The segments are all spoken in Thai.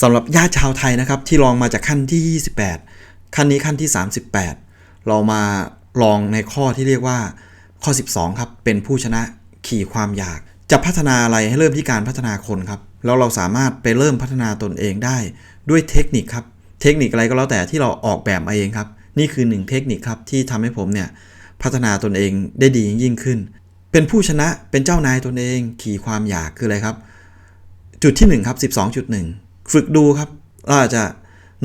สำหรับญาติชาวไทยนะครับที่ลองมาจากขั้นที่ 28 ขั้นนี้ขั้นที่ 38 เรามาลองในข้อที่เรียกว่าข้อ 12 ครับ เป็นผู้ชนะขี่ความอยาก จะพัฒนาอะไรให้เริ่มที่การพัฒนาคนครับ แล้วเราสามารถไปเริ่มพัฒนาตนเองได้ด้วยเทคนิคครับ เทคนิคอะไรก็แล้วแต่ที่เราออกแบบมาเองครับ นี่คือหนึ่งเทคนิคครับที่ทำให้ผมเนี่ยพัฒนาตนเองได้ดียิ่งขึ้น เป็นผู้ชนะเป็นเจ้านายตนเอง ขี่ความอยากคืออะไรครับ จุดที่1ครับ12.1 ฝึกดูครับเราอาจจะ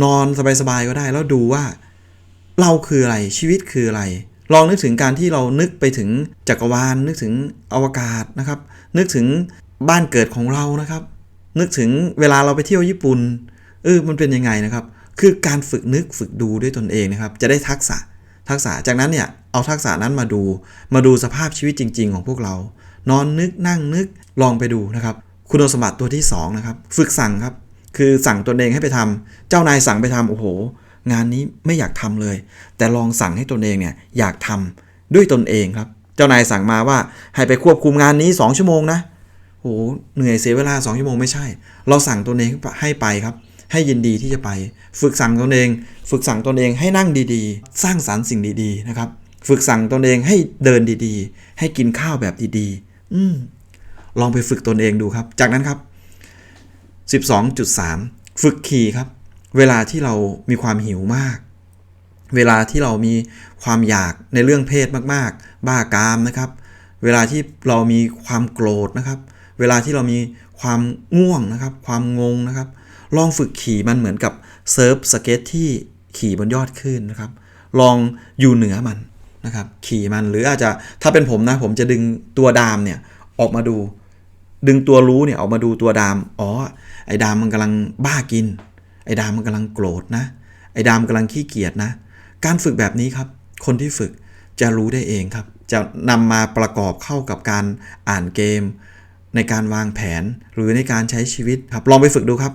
นอนสบายๆก็ได้ แล้วดูว่า เราคืออะไรชีวิตคืออะไร ลองนึกถึงการที่เรานึกไปถึงจักรวาลนึกถึงอวกาศนะครับ นึกถึงบ้านเกิดของเรานะครับ นึกถึงเวลาเราไปเที่ยวญี่ปุ่นเออมันเป็นยังไงนะครับ คือการฝึกนึกฝึกดูด้วยตนเองนะครับ จะได้ทักษะทักษะจากนั้นเนี่ยเอาทักษะนั้นมาดู มาดูสภาพชีวิตจริง ๆ ของพวกเรา นอนนึกนั่งนึกลองไปดูนะครับ คุณสมบัติตัวที่2นะครับ ฝึกสั่งครับ คือสั่งตนเองให้ไปทำเจ้านายสั่งไปทำโอ้โห งานนี้ไม่อยากทำเลย แต่ลองสั่งให้ตนเองเนี่ยอยากทำด้วยตนเองครับ เจ้านายสั่งมาว่าให้ไปควบคุมงานนี้ 2 ชั่วโมงนะโอ้หเหนื่อยเสียเวลา 2 ชั่วโมงไม่ใช่ เราสั่งตนเองให้ไปครับ ให้ยินดีที่จะไป ฝึกสั่งตนเอง ฝึกสั่งตนเองให้นั่งดีๆ สร้างสรรค์สิ่งดีๆนะครับ ฝึกสั่งตนเองให้เดินดีๆ ให้กินข้าวแบบดีๆ อืมลองไปฝึกตนเองดูครับ จากนั้นครับ 12.3 ฝึกขี่ครับ เวลาที่เรามีความหิวมาก เวลาที่เรามีความอยากในเรื่องเพศมากๆ บ้ากามนะครับ เวลาที่เรามีความโกรธนะครับ เวลาที่เรามีความง่วงนะครับ ความงงนะครับ ลองฝึกขี่มันเหมือนกับเซิร์ฟสเก็ตที่ขี่บนยอดคลื่นนะครับ ลองอยู่เหนือมันนะครับ ขี่มันหรืออาจจะถ้าเป็นผมนะผมจะดึงตัวดามเนี่ยออกมาดู ดึงตัวรู้เนี่ยออกมาดูตัวดาม อ๋อ ไอ้ดามมันกำลังบ้ากิน ไอ้ดามมันกำลังโกรธนะ ไอ้ดามกำลังขี้เกียจนะ การฝึกแบบนี้ครับ คนที่ฝึกจะรู้ได้เองครับ จะนำมาประกอบเข้ากับการอ่านเกม ในการวางแผนหรือในการใช้ชีวิตครับ ลองไปฝึกดูครับ